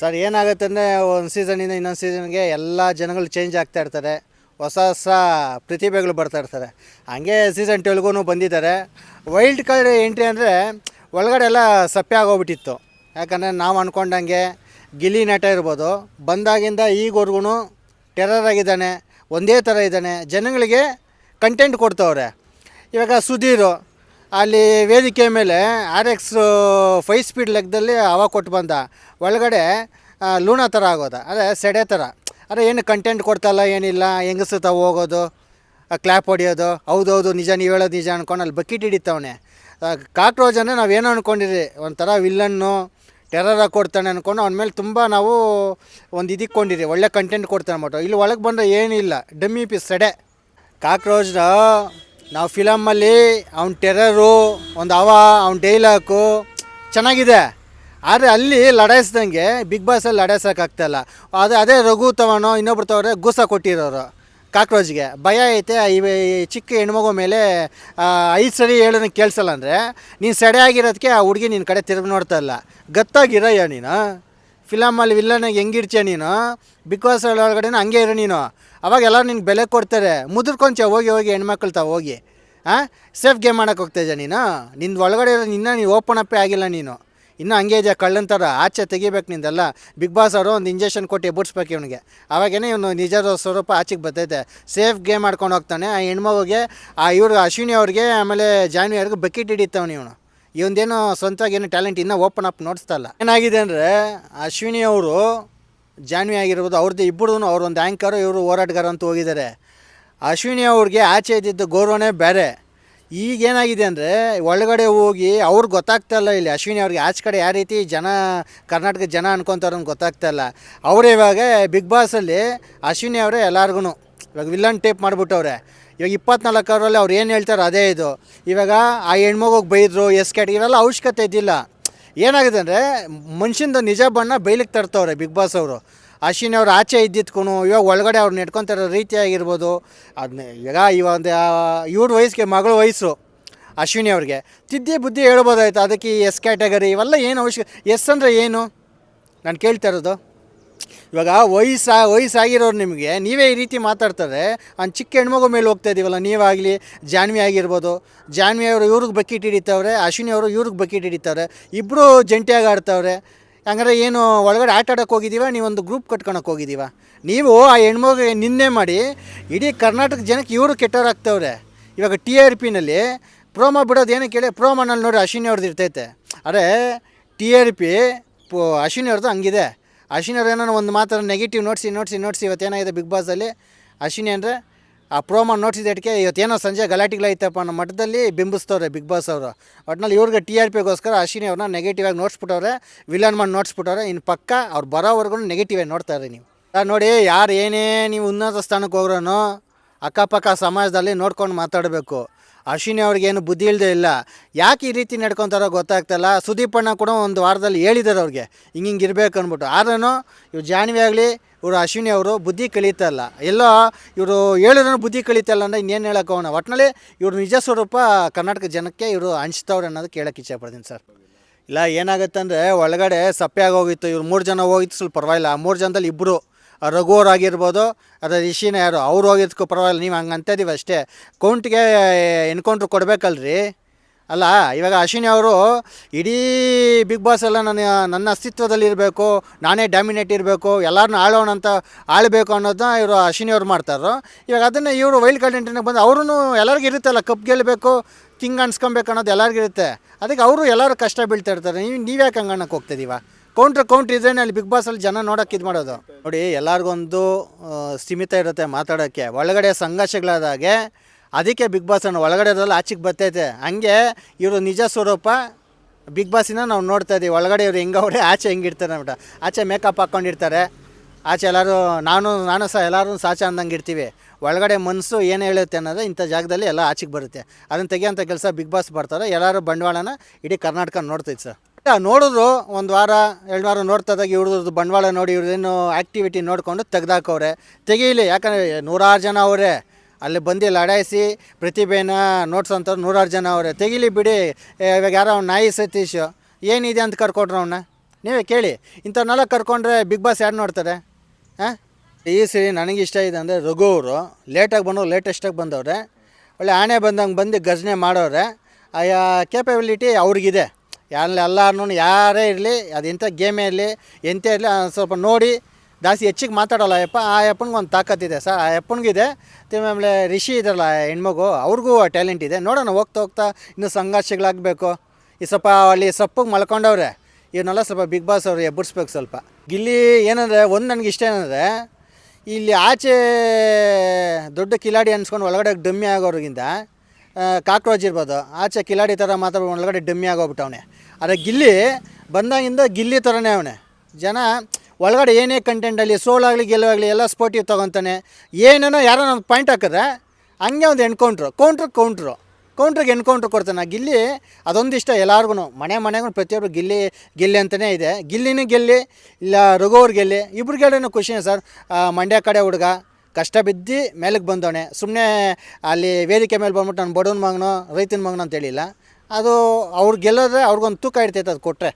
Sir, ಏನಾಗುತ್ತೆ ಅಂದರೆ ಒಂದು ಸೀಸನಿಂದ ಇನ್ನೊಂದು ಸೀಸನ್ಗೆ ಎಲ್ಲ ಜನಗಳು ಚೇಂಜ್ ಆಗ್ತಾ ಇರ್ತಾರೆ. ಹೊಸ ಹೊಸ ಪ್ರತಿಭೆಗಳು ಬರ್ತಾ ಇರ್ತಾರೆ. ಹಂಗೆ ಸೀಸನ್ ಟ್ವೆಲ್ಗೂ ಬಂದಿದ್ದಾರೆ. ವೈಲ್ಡ್ ಕಾರ್ಡ್ ಎಂಟ್ರಿ ಅಂದರೆ ಒಳಗಡೆ ಎಲ್ಲ ಸಪ್ಪೆ ಆಗೋಗ್ಬಿಟ್ಟಿತ್ತು. ಯಾಕಂದರೆ ನಾವು ಅಂದ್ಕೊಂಡಂಗೆ ಗಿಲ್ಲಿ ನಟ ಇರ್ಬೋದು. ಬಂದಾಗಿಂದ ಈಗವರೆಗೂ ಟೆರರ್ ಆಗಿದ್ದಾನೆ. ಒಂದೇ ಥರ ಇದ್ದಾನೆ. ಜನಗಳಿಗೆ ಕಂಟೆಂಟ್ ಕೊಡ್ತವ್ರೆ. ಇವಾಗ ಸುಧೀರು ಅಲ್ಲಿ ವೇದಿಕೆ ಮೇಲೆ ಆರ್ ಎಕ್ಸ್ ಫೈವ್ ಸ್ಪೀಡ್ ಲೆಕ್ಕದಲ್ಲಿ ಹವಾ ಕೊಟ್ಟು ಬಂದ. ಒಳಗಡೆ ಲೂಣ ಥರ ಆಗೋದ. ಅದೇ ಸೆಡೆ ಥರ ಅದೇ ಏನು ಕಂಟೆಂಟ್ ಕೊಡ್ತಲ್ಲ, ಏನಿಲ್ಲ ಹೆಂಗಸುತ್ತ ಹೋಗೋದು ಕ್ಲ್ಯಾಪ್ ಹೊಡಿಯೋದು, ಹೌದೌದು, ನಿಜ ನೀವು ಹೇಳೋದು ನಿಜ ಅನ್ಕೊಂಡು ಅಲ್ಲಿ ಬಕೆಟ್ ಹಿಡಿತವನೆ. ಕಾಕ್ರೋಚ್ ಅಂದರೆ ನಾವೇನೋ ಅಂದ್ಕೊಂಡಿರಿ ಒಂಥರ ವಿಲ್ಲನ್ನು ಟೆರರ ಕೊಡ್ತಾನೆ ಅಂದ್ಕೊಂಡು ಅವನ ಮೇಲೆ ತುಂಬ ನಾವು ಒಂದು ಇದಕ್ಕೊಂಡಿರಿ ಒಳ್ಳೆ ಕಂಟೆಂಟ್ ಕೊಡ್ತಾನೆ ಅಂದ್ಬಿಟ್ಟು. ಇಲ್ಲಿ ಒಳಗೆ ಬಂದರೆ ಏನಿಲ್ಲ ಡಮ್ಮಿ ಪೀಸ್ ಸೆಡೆ ಕಾಕ್ರೋಚ್ನ ನಾವು ಫಿಲಮಲ್ಲಿ ಅವ್ನ ಟೆರರು, ಒಂದು ಅವ, ಅವ್ನ ಡೈಲಾಕು ಚೆನ್ನಾಗಿದೆ. ಆದರೆ ಅಲ್ಲಿ ಲಡಾಯಿಸ್ದಂಗೆ ಬಿಗ್ ಬಾಸಲ್ಲಿ ಲಡಾಯಿಸೋಕ್ಕಾಗ್ತಾಯಿಲ್ಲ ಅದೇ ಅದೇ ರಘು ತವನೋ ಇನ್ನೊಬ್ರು ತವರೆ ಗೂಸ ಕೊಟ್ಟಿರೋರು ಕಾಕ್ರೋಚ್ಗೆ. ಭಯ ಐತೆ, ಈ ಚಿಕ್ಕ ಹೆಣ್ಮಗು ಮೇಲೆ ಐದು ಸರಿ ಹೇಳೋದನ್ನ ಕೇಳಿಸಲ್ಲ ಅಂದರೆ, ನೀನು ಸೆಡೆ ಆಗಿರೋದಕ್ಕೆ ಆ ಹುಡುಗಿ ನಿನ್ನ ಕಡೆ ತಿರುಗಿ ನೋಡ್ತಾ ಇಲ್ಲ. ಗತ್ತಾಗಿರಯ್ಯ ನೀನು? ಫಿಲಮಲ್ಲಿ ವಿಲ್ಲನಾಗಿ ಹೆಂಗಿರ್ತೀಯ ನೀನು? ಬಿಗ್ ಬಾಸ್ ಒಳಗಡೆ ಹಂಗೆ ಇರು ನೀನು. ಅವಾಗ ಎಲ್ಲರೂ ನಿನ್ಗೆ ಬೆಲೆ ಕೊಡ್ತಾರೆ. ಮುದುರ್ಕೊಂಚ ಹೋಗಿ ಹೋಗಿ ಹೆಣ್ಮಕ್ಳು ತಾವು ಹೋಗಿ. ಹಾಂ ಸೇಫ್ ಗೇಮ್ ಮಾಡೋಕೆ ಹೋಗ್ತಾಯಿದ್ದೆ ನೀನು? ನಿಂದು ಒಳಗಡೆ ಇರೋ ಇನ್ನೂ ನೀನು ಓಪನ್ ಅಪ್ಪೇ ಆಗಿಲ್ಲ ನೀನು. ಇನ್ನೂ ಹಂಗೆ ಇದೆಯಾ ಥರ ಆಚೆ ತೆಗಿಬೇಕು ನಿಂದೆಲ್ಲ. ಬಿಗ್ ಬಾಸ್ ಅವರು ಒಂದು ಇಂಜೆಕ್ಷನ್ ಕೊಟ್ಟು ಎಬ್ಬರ್ಸ್ಬೇಕು ಇವನಿಗೆ. ಅವಾಗೇನೆ ಇವನು ನಿಜದ ಸ್ವರೂಪ ಆಚೆಗೆ ಬರ್ತೈತೆ. ಸೇಫ್ ಗೇಮ್ ಮಾಡ್ಕೊಂಡು ಹೋಗ್ತಾನೆ. ಆ ಹೆಣ್ಮಗುಗೆ, ಆ ಇವ್ರಿಗೆ ಅಶ್ವಿನಿ ಅವ್ರಿಗೆ, ಆಮೇಲೆ ಜಾನ್ವಿ ಅವ್ರಿಗೆ ಬಕೆಟ್ ಹಿಡಿತಾವನು ಇವನು. ಇವಂದೇನು ಸ್ವಂತವಾಗಿ ಏನು ಟ್ಯಾಲೆಂಟ್ ಇನ್ನೂ ಓಪನ್ ಅಪ್ ನೋಡಿಸ್ತಾ ಇಲ್ಲ. ಏನಾಗಿದೆ ಅಂದರೆ ಅಶ್ವಿನಿ ಅವರು ಜಾನ್ವಿ ಆಗಿರ್ಬೋದು ಅವ್ರದ್ದು ಇಬ್ಬರು ಅವ್ರೊಂದು ಆ್ಯಂಕರು ಇವರು ಹೋರಾಟಗಾರ ಅಂತ ಹೋಗಿದ್ದಾರೆ. ಅಶ್ವಿನಿ ಅವ್ರಿಗೆ ಆಚೆ ಇದ್ದಿದ್ದು ಗೌರವನೇ ಬೇರೆ. ಈಗೇನಾಗಿದೆ ಅಂದರೆ ಒಳಗಡೆ ಹೋಗಿ ಅವ್ರಿಗೆ ಗೊತ್ತಾಗ್ತಾ ಇಲ್ಲ ಇಲ್ಲಿ. ಅಶ್ವಿನಿ ಅವ್ರಿಗೆ ಆಚೆ ಕಡೆ ಯಾವ ರೀತಿ ಜನ, ಕರ್ನಾಟಕದ ಜನ ಅನ್ಕೊತಾರ ಗೊತ್ತಾಗ್ತಾ ಇಲ್ಲ. ಅವರೇ ಇವಾಗ ಬಿಗ್ ಬಾಸಲ್ಲಿ ಅಶ್ವಿನಿ ಅವರೇ ಎಲ್ಲರಿಗೂ ಇವಾಗ ವಿಲನ್ ಟೇಪ್ ಮಾಡಿಬಿಟ್ಟವ್ರೆ. ಇವಾಗ ಇಪ್ಪತ್ನಾಲ್ಕು ಅವರಲ್ಲಿ ಅವ್ರು ಏನು ಹೇಳ್ತಾರೆ ಅದೇ ಇದು. ಇವಾಗ ಆ ಹೆಣ್ಮಗುಗೆ ಬೈದರು ಎಸ್ ಕೆಟ್ ಇವೆಲ್ಲ ಅವಶ್ಯಕತೆ ಇದ್ದಿಲ್ಲ. ಏನಾಗಿದೆ ಅಂದರೆ, ಮನುಷ್ಯಂದು ನಿಜ ಬಣ್ಣ ಬೈಲಿಕ್ಕೆ ತರ್ತವ್ರೆ ಬಿಗ್ ಬಾಸ್ ಅವರು. ಅಶ್ವಿನಿ ಅವ್ರು ಆಚೆ ಇದ್ದಿದ್ಕೊನು, ಇವಾಗ ಒಳಗಡೆ ಅವ್ರು ನೆಡ್ಕೊತಿರೋ ರೀತಿಯಾಗಿರ್ಬೋದು. ಅದನ್ನ ಈಗ ಇವಾಗ ಇವ್ರ ವಯಸ್ಸಿಗೆ ಮಗಳ ವಯಸ್ಸು ಅಶ್ವಿನಿ ಅವ್ರಿಗೆ. ತಿದ್ದಿ ಬುದ್ಧಿ ಹೇಳ್ಬೋದಾಯ್ತು. ಅದಕ್ಕೆ ಎಸ್ ಕ್ಯಾಟಗರಿ ಇವೆಲ್ಲ ಏನು ಅವಶ್ಯಕ ಎಸ್ ಅಂದರೆ ಏನು? ನಾನು ಕೇಳ್ತಾ ಇರೋದು. ಇವಾಗ ವಯಸ್ಸು, ವಯಸ್ಸಾಗಿರೋರು ನಿಮಗೆ, ನೀವೇ ಈ ರೀತಿ ಮಾತಾಡ್ತಾರೆ ಅವ್ನು ಚಿಕ್ಕ ಹೆಣ್ಮಗು ಮೇಲೆ ಹೋಗ್ತಾ ಇದೀವಲ್ಲ, ನೀವಾಗಲಿ ಜಾನ್ವಿ ಆಗಿರ್ಬೋದು, ಜಾನ್ವಿ ಅವರು ಇವ್ರಿಗೆ ಬಕೆಟ್ ಹಿಡಿತವ್ರೆ, ಅಶ್ವಿನಿ ಅವರು ಇವ್ರಿಗೆ ಬಕೆಟ್ ಹಿಡಿತವ್ರೆ ಇಬ್ಬರು ಜಂಟಿಯಾಗಿ ಆಡ್ತವ್ರೆ, ಹಂಗಾರೆ ಏನು ಒಳಗಡೆ ಆಟ ಆಡೋಕೆ ಹೋಗಿದ್ದೀವ ನೀವೊಂದು ಗ್ರೂಪ್ ಕಟ್ಕೊಳಕ್ಕೆ ಹೋಗಿದ್ದೀವ ನೀವು ಆ ಹೆಣ್ಮಗು ನಿನ್ನೆ ಮಾಡಿ, ಇಡೀ ಕರ್ನಾಟಕ ಜನಕ್ಕೆ ಇವರು ಕೆಟ್ಟವರಾಗ್ತವ್ರೆ ಇವಾಗ ಟಿ ಆರ್ ಪಿನಲ್ಲಿ, ಪ್ರೋಮೋ ಬಿಡೋದು ಏನಕ್ಕೆ ಕೇಳಿ ಪ್ರೋಮೋನಲ್ಲಿ ನೋಡಿ ಅಶ್ವಿನಿ ಅವ್ರದ್ದು ಇರ್ತೈತೆ. ಅರೆ, ಟಿ ಆರ್ ಪಿ, ಪೋ, ಅಶ್ವಿನಿ ಅವ್ರದ್ದು ಹಂಗಿದೆ. ಅಶ್ವಿನಿ ಅವ್ರು ಏನೋ ಒಂದು ಮಾತ್ರ ನೆಗೆಟಿವ್ ನೋಟ್ಸಿ ನೋಟ್ಸಿ ನೋಡ್ಸಿ ಇವತ್ತೇನಾಗಿದೆ ಬಿಗ್ ಬಾಸಲ್ಲಿ ಅಶ್ವಿನಿ ಅಂದರೆ ಆ ಪ್ರೋಮೋ ನೋಡ್ಸಿದ್ದಕ್ಕೆ ಇವತ್ತೇನೋ ಸಂಜೆ ಗಲಾಟೆಗಳೈತಪ್ಪ ಅನ್ನೋ ಮಟ್ಟದಲ್ಲಿ ಬಿಂಬಿಸ್ತವ್ರೆ ಬಿಗ್ ಬಾಸ್ ಅವರು. ಒಟ್ನಲ್ಲಿ ಇವ್ರಿಗೆ ಟಿ ಆರ್ ಪಿಗೋಸ್ಕರ ಅಶ್ವಿನಿ ಅವ್ರನ್ನ ನೆಗೆಟಿವ್ ಆಗಿ ನೋಡ್ಸ್ಬಿಟ್ಟವ್ರೆ ವಿಲನ್ ಮಾಡಿ ನೋಡ್ಸ್ಬಿಟ್ಟವ್ರೆ, ಇನ್ನು ಪಕ್ಕ ಅವ್ರು ಬರೋವರೆಗೂ ನೆಗೆಟಿವ್ ಆಗಿ ನೋಡ್ತಾ ಇರಿ ನೀವು. ನೋಡಿ, ಯಾರು ಏನೇ ನೀವು ಉನ್ನತ ಸ್ಥಾನಕ್ಕೆ ಹೋಗ್ರೂ ಅಕ್ಕಪಕ್ಕ ಸಮಾಜದಲ್ಲಿ ನೋಡ್ಕೊಂಡು ಮಾತಾಡಬೇಕು. ಅಶ್ವಿನಿ ಅವ್ರಿಗೇನು ಬುದ್ಧಿ ಇಲ್ಲದೆ ಇಲ್ಲ. ಯಾಕೆ ಈ ರೀತಿ ನಡ್ಕೊತಾರೋ ಗೊತ್ತಾಗ್ತಲ್ಲ. ಸುದೀಪ್ ಅಣ್ಣ ಕೂಡ ಒಂದು ವಾರದಲ್ಲಿ ಹೇಳಿದ್ದಾರೆ ಅವ್ರಿಗೆ. ಹಿಂಗೆ ಹಿಂಗೆ ಇರಬೇಕು ಅಂದ್ಬಿಟ್ಟು. ಆದ್ರೂ ಇವ್ರು ಜಾನ್ವಿ ಆಗಲಿ, ಇವರು ಅಶ್ವಿನಿ ಅವರು ಬುದ್ಧಿ ಕಲಿತಲ್ಲ ಎಲ್ಲೋ ಇವರು ಹೇಳಿದ್ರು ಬುದ್ಧಿ ಕಲಿತಲ್ಲ ಅಂದರೆ ಇನ್ನೇನು ಹೇಳೋಕ್ಕೋಣ ಒಟ್ಟಿನಲ್ಲಿ ಇವ್ರ ನಿಜ ಸ್ವರೂಪ ಕರ್ನಾಟಕ ಜನಕ್ಕೆ ಇವರು ಹಂಚ್ತವ್ರೆ ಅನ್ನೋದು ಕೇಳೋಕ್ಕೆ ಇಚ್ಛೆಪಡ್ತೀನಿ ಸರ್. ಇಲ್ಲ ಏನಾಗುತ್ತೆ ಅಂದರೆ ಒಳಗಡೆ ಸಪ್ಪೆ ಆಗೋಗಿತ್ತು. ಇವ್ರು ಮೂರು ಜನ ಹೋಗಿತ್ತು. ಸ್ವಲ್ಪ ಪರವಾಗಿಲ್ಲ. ಮೂರು ಜನದಲ್ಲಿ ಇಬ್ಬರು ರಘು ಅವ್ರು ಆಗಿರ್ಬೋದು, ಅಥವಾ ರಿಷಿನ ಯಾರು, ಅವ್ರು ಹೋಗಿದ್ಕೂ ಪರವಾಗಿಲ್ಲ, ನೀವು ಹಂಗೆ ಅಂತಿದ್ದೀವಿ ಅಷ್ಟೇ. ಕೌಂಟ್ಗೆ ಎನ್ಕೌಂಟ್ರ್ ಕೊಡಬೇಕಲ್ರಿ? ಅಲ್ಲ, ಇವಾಗ ಅಶ್ವಿನಿ ಅವರು, ಇಡೀ ಬಿಗ್ ಬಾಸ್ ಎಲ್ಲ ನನ್ನ ನನ್ನ ಅಸ್ತಿತ್ವದಲ್ಲಿ ಇರಬೇಕು, ನಾನೇ ಡಾಮಿನೇಟ್ ಇರಬೇಕು ಎಲ್ಲರನ್ನೂ ಆಳೋಣ ಅಂತ ಆಳಬೇಕು ಅನ್ನೋದನ್ನ ಇವರು ಅಶ್ವಿನಿ ಅವ್ರು ಮಾಡ್ತಾರೋ ಇವಾಗ ಅದನ್ನು ಇವರು ವೈಲ್ಡ್ ಕಾರ್ಡ್ ಎಂಟ್ರಿನಾಗ ಬಂದು ಅವ್ರೂ ಎಲ್ಲರಿಗೂ ಇರುತ್ತಲ್ಲ ಕಪ್ ಗೆಲ್ಲಬೇಕು ಕಿಂಗ್ ಅನ್ಸ್ಕೊಬೇಕು ಅನ್ನೋದು ಎಲ್ಲರಿಗೂ ಇರುತ್ತೆ. ಅದಕ್ಕೆ ಅವರು ಎಲ್ಲರೂ ಕಷ್ಟ ಬೀಳ್ತಾ ಇರ್ತಾರೆ. ನೀವು, ನೀವ್ಯಾಕೆ ಹಂಗೆ ಅನ್ನಕ್ಕೆ ಹೋಗ್ತಿದ್ದೀವ ಕೌಂಟ್ರ್ ಕೌಂಟ್ರ್ ಇದ್ರೇನೆ ಅಲ್ಲಿ ಬಿಗ್ ಬಾಸಲ್ಲಿ ಜನ ನೋಡೋಕೆ ಇದು ಮಾಡೋದು. ನೋಡಿ, ಎಲ್ಲರಿಗೊಂದು ಸೀಮಿತ ಇರುತ್ತೆ ಮಾತಾಡೋಕ್ಕೆ ಒಳಗಡೆ ಸಂಘರ್ಷಗಳಾದಾಗೆ ಅದಕ್ಕೆ ಬಿಗ್ ಬಾಸ್ ಅನ್ನೋ ಒಳಗಡೆ ಇರೋದ್ರಲ್ಲಿ ಆಚೆಗೆ ಬರ್ತೈತೆ. ಹಂಗೆ ಇವರು ನಿಜ ಸ್ವರೂಪ ಬಿಗ್ ಬಾಸಿನ ನಾವು ನೋಡ್ತಾ ಇದ್ದೀವಿ ಒಳಗಡೆ ಇವ್ರು ಹೆಂಗವ್ರೆ ಆಚೆ ಹೆಂಗಿರ್ತಾರೆ ಅಂದ್ಬಿಟ್ಟು ಆಚೆ ಮೇಕಪ್ ಹಾಕ್ಕೊಂಡಿರ್ತಾರೆ ಆಚೆ ಎಲ್ಲರೂ, ನಾನು ನಾನು ಸಹ ಎಲ್ಲರೂ ಸಾಚ ಅಂದಂಗೆ ಇರ್ತೀವಿ. ಒಳಗಡೆ ಮನಸ್ಸು ಏನು ಹೇಳುತ್ತೆ ಅನ್ನೋದು ಇಂಥ ಜಾಗದಲ್ಲಿ ಎಲ್ಲ ಆಚೆಗೆ ಬರುತ್ತೆ. ಅದನ್ನು ತೆಗಿಯೋಂಥ ಕೆಲಸ ಬಿಗ್ ಬಾಸ್ ಬರ್ತಾರೆ. ಎಲ್ಲರೂ ಬಂಡವಾಳನ ಇಡೀ ಕರ್ನಾಟಕ ನೋಡ್ತೈತೆ ಸರ್. ನೋಡಿದ್ರು ಒಂದು ವಾರ, ಎರಡು ವಾರ ನೋಡ್ತದಾಗ ಇವ್ರದ್ದು ಬಂಡವಾಳ ನೋಡಿ ಇವ್ರದ್ದೇನು ಆ್ಯಕ್ಟಿವಿಟಿ ನೋಡಿಕೊಂಡು ತೆಗ್ದಾಕವ್ರೆ. ತೆಗೀಲಿ, ಯಾಕಂದರೆ ನೂರಾರು ಜನ ಅವರೇ. ಅಲ್ಲಿ ಬಂದು ಲಡಾಯಿಸಿ ಪ್ರತಿಭೆನ ನೋಡ್ಸೋಂಥವ್ರು ನೂರಾರು ಜನ ಅವರೇ. ತೆಗೀಲಿ ಬಿಡಿ ಇವಾಗ ಯಾರೋ ಅವ್ನು ನಾಯಿ ಸತೀಶ್. ಏನಿದೆ ಅಂತ ಕರ್ಕೊಟ್ರು ಅವನ್ನ ನೀವೇ ಕೇಳಿ. ಇಂಥವ್ರನ್ನೆಲ್ಲ ಕರ್ಕೊಂಡ್ರೆ ಬಿಗ್ ಬಾಸ್ ಯಾರು ನೋಡ್ತಾರೆ? ಹಾಂ ಈ ಸರಿ ನನಗೆ ಇಷ್ಟ ಇದೆ ಅಂದರೆ ರಘು ಅವರು. ಲೇಟಾಗಿ ಬಂದವ್ರು ಲೇಟೆಸ್ಟಾಗಿ ಬಂದವ್ರೆ. ಒಳ್ಳೆ ಆಣೆ ಬಂದಂಗೆ ಬಂದು ಗರ್ಜನೆ ಮಾಡೋರೆ. ಆಯಾ ಕೇಪಬಿಲಿಟಿ ಅವ್ರಿಗಿದೆ. ಯಾರನ್ನ ಎಲ್ಲರೂ ಯಾರೇ ಇರಲಿ ಅದು ಎಂಥ ಗೇಮೇ ಇರಲಿ, ಎಂತ ಇರಲಿ ಸ್ವಲ್ಪ ನೋಡಿ, ಜಾಸ್ತಿ ಹೆಚ್ಚಿಗೆ ಮಾತಾಡೋಲ್ಲ ಅಯ್ಯಪ್ಪ ಆ ಅಪ್ಪನಿಗೆ ಒಂದು ತಾಕತ್ತಿದೆ ಸರ್. ಆ ಅಪ್ಪನಿಗಿದೆ ಆಮೇಲೆ ರಿಷಿ ಇದಾರಲ್ಲ ಹೆಣ್ಮಗು, ಅವ್ರಿಗೂ ಟ್ಯಾಲೆಂಟ್ ಇದೆ. ನೋಡೋಣ, ಹೋಗ್ತಾ ಹೋಗ್ತಾ ಇನ್ನೂ ಸಂಘರ್ಷಗಳಾಗಬೇಕು. ಈ ಸ್ವಲ್ಪ ಅಲ್ಲಿ ಸೊಪ್ಪಿಗೆ ಮಲ್ಕೊಂಡವ್ರೆ ಇವನ್ನೆಲ್ಲ ಸ್ವಲ್ಪ ಬಿಗ್ ಬಾಸ್ ಅವರು ಎಬ್ಬರಿಸ್ಬೇಕು ಸ್ವಲ್ಪ. ಗಿಲ್ಲಿ ಏನಂದರೆ, ಒಂದು ನನಗೆ ಇಷ್ಟ ಏನಂದರೆ, ಇಲ್ಲಿ ಆಚೆ ದೊಡ್ಡ ಕಿಲಾಡಿ ಅನ್ಸ್ಕೊಂಡು ಒಳಗಡೆ ಡಮ್ಮಿ ಆಗೋರಿಗಿಂತ ಕಾಕ್ರೋಚ್ ಇರ್ಬೋದು. ಆಚೆ ಕಿಲಾಡಿ ಥರ ಮಾತ್ರ ಒಳಗಡೆ ಡಮ್ಮಿ ಆಗೋಗ್ಬಿಟ್ಟವನೆ. ಆದರೆ ಗಿಲ್ಲಿ ಬಂದಾಗಿಂದ ಗಿಲ್ಲಿ ಥರನೇ ಅವನೆ. ಜನ ಒಳಗಡೆ ಏನೇ ಕಂಟೆಂಟಲ್ಲಿ ಸೋಲಾಗಲಿ ಗೆಲುವಾಗಲಿ ಎಲ್ಲ ಸ್ಪೋರ್ಟಿವ್ ತೊಗೊತಾನೆ. ಏನೇನೋ ಯಾರೋ ಒಂದು ಪಾಯಿಂಟ್ ಹಾಕಿದ್ರೆ ಹಂಗೆ ಒಂದು ಎನ್ಕೌಂಟ್ರು ಕೌಂಟ್ರ್ ಕೌಂಟ್ರು ಕೌಂಟ್ರಿಗೆ ಎನ್ಕೌಂಟ್ರ್ ಕೊಡ್ತಾನೆ. ಗಿಲ್ಲಿ ಅದೊಂದಿಷ್ಟ ಎಲ್ಲರಿಗೂ ಮನೆ ಮನೆಗೂ ಪ್ರತಿಯೊಬ್ಬರು ಗಿಲ್ಲಿ ಗಿಲ್ಲಿ ಅಂತಲೇ ಇದೆ. ಗಿಲ್ಲಿನೂ ಗೆಲ್ಲಿ, ಇಲ್ಲ ರಘುವ್ರು ಗೆಲ್ಲಿ, ಇಬ್ರು ಗೆಲ್ಲೂ ಖುಷಿನೇ ಸರ್? ಮಂಡ್ಯ ಕಡೆ ಹುಡುಗ ಕಷ್ಟ ಬಿದ್ದು ಮೇಲಕ್ಕೆ ಬಂದೋಣೆ ಸುಮ್ಮನೆ ಅಲ್ಲಿ ವೇದಿಕೆ ಮೇಲೆ ಬಂದ್ಬಿಟ್ಟು ನಾನು ಬಡವನ ಮಗನೋ, ರೈತನ ಮಗನೋ ಅಂತ ಹೇಳಿಲ್ಲ. ಅದು ಅವ್ರು ಗೆಲ್ಲೋದ್ರೆ ಅವ್ರಿಗೊಂದು ತೂಕ ಇಡ್ತೈತೆ ಅದು ಕೊಟ್ಟರೆ